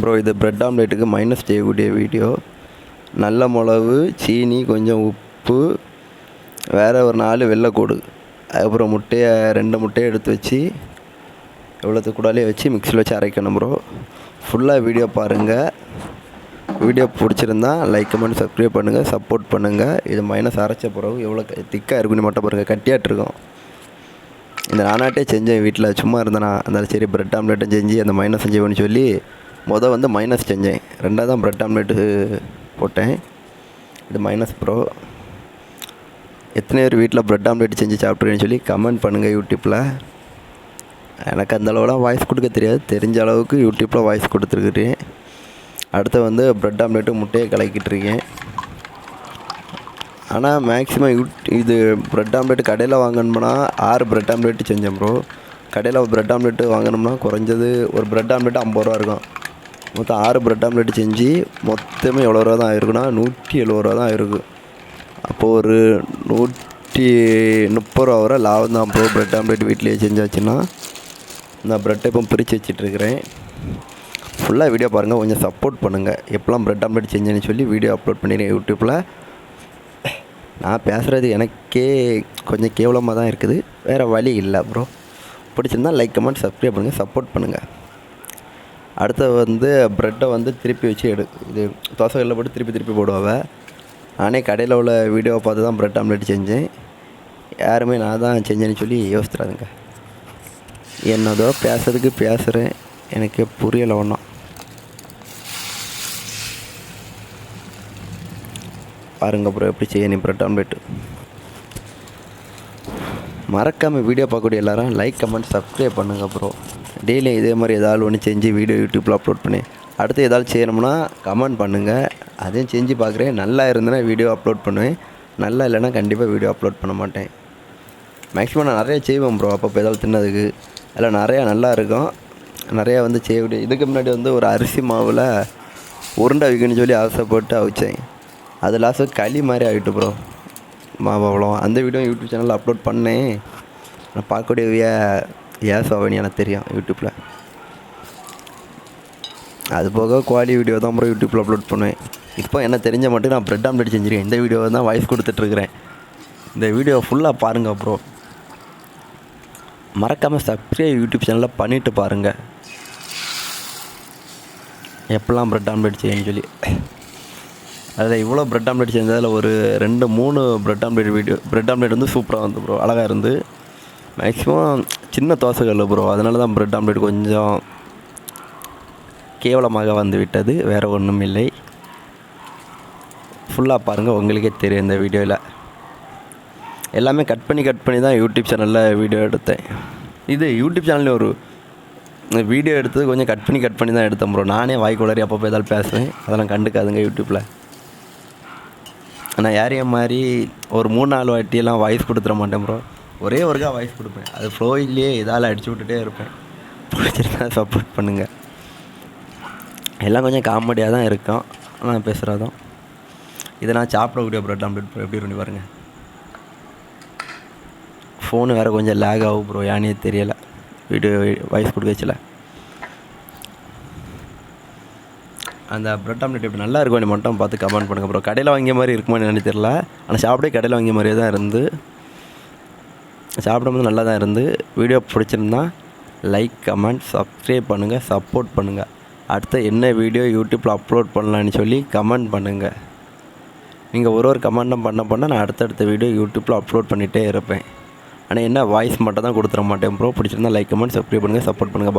Bro இது bread ஆம்லேட்டுக்கு minus செய்யக்கூடிய வீடியோ நல்ல மிளகு சீனி கொஞ்சம் உப்பு வேறு ஒரு நாலு வெள்ளைக்கூடு அதுக்கப்புறம் முட்டையை ரெண்டு முட்டையை எடுத்து வச்சு எவ்வளோத்து கூடாலே வச்சு மிக்சியில் வச்சு அரைக்கணும் ப்ரோ ஃபுல்லாக வீடியோ பாருங்கள் வீடியோ பிடிச்சிருந்தா லைக் கமெண்ட் சப்ஸ்கிரைப் பண்ணுங்கள் சப்போர்ட் பண்ணுங்கள் இது மைனஸ் அரைச்ச பிறகு எவ்வளோ திக்காக இருக்குன்னு மட்டும் பாருங்கள் கட்டியாட்டிருக்கோம் இந்த நானாட்டே செஞ்சேன் வீட்டில் சும்மா இருந்தேனா. அதனால் சரி ப்ரெட் ஆம்லேட்டும் செஞ்சு அந்த மைனஸ் செஞ்சேன்னு சொல்லி மொதல் வந்து மைனஸ் செஞ்சேன் ரெண்டாவது தான் ப்ரெட் ஆம்லேட்டு போட்டேன். இது மைனஸ் ப்ரோ எத்தனை பேர் வீட்டில் ப்ரெட் ஆம்லேட் செஞ்சு சாப்பிட்றேன்னு சொல்லி கமெண்ட் பண்ணுங்கள் யூடியூப்பில் எனக்கு அந்த அளவுலாம் வாய்ஸ் கொடுக்க தெரியாது. தெரிஞ்ச அளவுக்கு யூடியூப்பில் வாய்ஸ் கொடுத்துருக்குறேன் அடுத்து வந்து ப்ரெட் ஆம்லேட்டு முட்டையை கலக்கிட்டு இருக்கேன். ஆனால் மேக்ஸிமம் யூட் இது ப்ரெட் ஆம்லேட் கடையில் வாங்கணும்னா ஆறு ப்ரெட் ஆம்லேட் செஞ்சேன் ப்ரோ கடையில் ப்ரெட் ஆம்லேட்டு வாங்கினோம்னா குறைஞ்சது ஒரு ப்ரெட் ஆம்லெட் ஐம்பது ரூபா இருக்கும். மொத்தம் ஆறு பிரெட் ஆம்லேட் செஞ்சு மொத்தமே எவ்வளோ ரூபா தான் ஆயிருக்குன்னா நூற்றி எழுபது ரூபா தான் ஆயிருக்கு. அப்போது ஒரு நூற்றி முப்பது ரூபா வரை லாபம் தான் ப்ரோ பிரெட் ஆம்லேட் வீட்டிலேயே செஞ்சாச்சுன்னா நான் ப்ரெட்டை இப்போ பிரித்து வச்சிட்ருக்கிறேன். ஃபுல்லாக வீடியோ பாருங்கள் கொஞ்சம் சப்போர்ட் பண்ணுங்கள் எப்போல்லாம் பிரெட் ஆம்லெட் செஞ்சேன்னு சொல்லி வீடியோ அப்லோட் பண்ணிடுறேன் யூடியூப்பில் நான் பேசுகிறது எனக்கே கொஞ்சம் கேவலமாக தான் இருக்குது. வேறு வழி இல்லை ப்ரோ பிடிச்சிருந்தா லைக் கமெண்ட் சப்ஸ்கிரைப் பண்ணுங்கள் சப்போர்ட் பண்ணுங்கள் அடுத்து வந்து ப்ரெட்டை வந்து திருப்பி வச்சு எடு. இது தோசைகளில் போட்டு திருப்பி திருப்பி போடுவாங்க. நானே கடையில் உள்ள வீடியோவை பார்த்து தான் ப்ரெட் ஆம்லேட் செஞ்சேன். யாருமே நான் தான் செஞ்சேன்னு சொல்லி யோசித்துறாதுங்க என்னதோ பேசுறதுக்கு பேசுகிறேன் எனக்கு புரியலை ஒன்றும் பாருங்க ப்ரோ எப்படி செய்யணும் ப்ரெட் ஆம்லெட்டு மறக்காமல் வீடியோ பார்க்கக்கூடிய எல்லாரும் லைக் கமெண்ட் சப்ஸ்கிரைப் பண்ணுங்கள் ப்ரோ டெய்லியும் இதே மாதிரி ஏதாவது ஒன்று செஞ்சு வீடியோ யூடியூப்பில் அப்லோட் பண்ணி அடுத்து ஏதாவது செய்யணும்னா கமெண்ட் பண்ணுங்கள் அதையும் செஞ்சு பார்க்குறேன். நல்லா இருந்தேன்னா வீடியோ அப்லோட் பண்ணுவேன். நல்லா இல்லைன்னா கண்டிப்பாக வீடியோ அப்லோட் பண்ண மாட்டேன். மேக்ஸிமம் நான் நிறைய செய்வேன் ப்ரோ அப்பப்போ ஏதாவது தின்னதுக்கு. அதில் நிறையா நல்லா இருக்கும். நிறையா வந்து செய்யக்கூடிய இதுக்கு முன்னாடி வந்து ஒரு அரிசி மாவில் உருண்டை வைக்கணும்னு சொல்லி ஆசைப்பட்டு அவிச்சேன். அது லாஸ்ட்டு களி மாதிரி ஆகிட்டு ப்ரோ அவ்வளோ அந்த வீடியோ யூடியூப் சேனலில் அப்லோட் பண்ணேன். நான் பார்க்கக்கூடிய ஏஸ் அவனி எனக்கு தெரியும் யூடியூப்பில் அது போக குவாலி வீடியோ தான் ப்ரோ யூடியூப்பில் அப்லோட் பண்ணுவேன். இப்போ என்ன தெரிஞ்ச மட்டும் நான் ப்ரெட் ஆம்லேட் செஞ்சுருக்கேன். இந்த வீடியோவை தான் வாய்ஸ் கொடுத்துட்ருக்குறேன். இந்த வீடியோ ஃபுல்லாக பாருங்கள் ப்ரோ மறக்காமல் சப்ஸ்கிரைப் யூடியூப் சேனலில் பண்ணிவிட்டு பாருங்கள் எப்போல்லாம் ப்ரெட் ஆம்லேட் செய்யணும்னு சொல்லி. அதில் இவ்வளோ பிரெட் ஆம்லேட் செஞ்சதில் ஒரு ரெண்டு மூணு bread omelette video bread omelette வந்து சூப்பராக வந்து ப்ரோ அழகாக இருந்து. மேக்ஸிமம் சின்ன தோசைகள் ப்ரோ அதனால தான் பிரெட் ஆம்லேட் கொஞ்சம் கேவலமாக வந்து விட்டது வேறு ஒன்றும் இல்லை. ஃபுல்லாக பாருங்கள் உங்களுக்கே தெரியும் இந்த வீடியோவில் எல்லாமே கட் பண்ணி கட் பண்ணி தான் யூடியூப் சேனலில் வீடியோ எடுத்தேன். இது யூடியூப் சேனலில் ஒரு வீடியோ எடுத்தது கொஞ்சம் கட் பண்ணி கட் பண்ணி தான் எடுத்தேன் ப்ரோ நானே வாய்க்குள்ளறி அப்பப்போ ஏதாவது பேசுவேன். அதெல்லாம் கண்டுக்காதுங்க யூடியூப்பில் ஆனால் யாரையும் மாதிரி ஒரு மூணு நாலு வாட்டியெல்லாம் வாய்ஸ் கொடுத்துட மாட்டேன் ப்ரோ ஒரே ஒருக்கா வாய்ஸ் கொடுப்பேன். அது ஃப்ளோயிலே இதால் அடிச்சு விட்டுட்டே இருப்பேன். பிடிச்சிருந்தா சப்போர்ட் பண்ணுங்கள் எல்லாம் கொஞ்சம் காமெடியாக தான் இருக்கும். நான் பேசுகிறதும் இதை நான் சாப்பிடக்கூடிய ப்ரெட் ஆம்லேட் ப்ரோ எப்படி பண்ணி பாருங்கள் ஃபோனு வேறு கொஞ்சம் லேக் ஆகும் ப்ரோ யானே தெரியலை. வீடியோ வாய்ஸ் கொடுக்க வச்சல. அந்த பிரெட் ஆம்லேட் எப்படி நல்லா இருக்கும் மட்டும் பார்த்து கமெண்ட் பண்ணுங்கள் ப்ரோ கடையில் வாங்கிய மாதிரி இருக்குமான்னு எனக்கு தெரில ஆனால் சாப்பிடவே கடையில் வாங்கிய மாதிரியே தான் இருந்து. சாப்பிடும்போது நல்லா தான் இருந்து. வீடியோ பிடிச்சிருந்தா லைக் கமெண்ட் சப்ஸ்கிரைப் பண்ணுங்கள் சப்போர்ட் பண்ணுங்கள் அடுத்த என்ன வீடியோ யூடியூப்பில் அப்லோட் பண்ணலான்னு சொல்லி கமெண்ட் பண்ணுங்கள் நீங்கள் ஒரு ஒரு கமெண்ட்டும் பண்ண பண்ண நான் அடுத்தடுத்த வீடியோ யூடியூப்பில் அப்லோட் பண்ணிகிட்டே இருப்பேன். ஆனால் என்ன வாய்ஸ் மட்டும் தான் கொடுத்துட மாட்டேன் ப்ரோ பிடிச்சிருந்தா லைக் கமெண்ட் சப்ஸ்கிரைப் பண்ணுங்கள் சப்போர்ட் பண்ணுங்கள் பாய்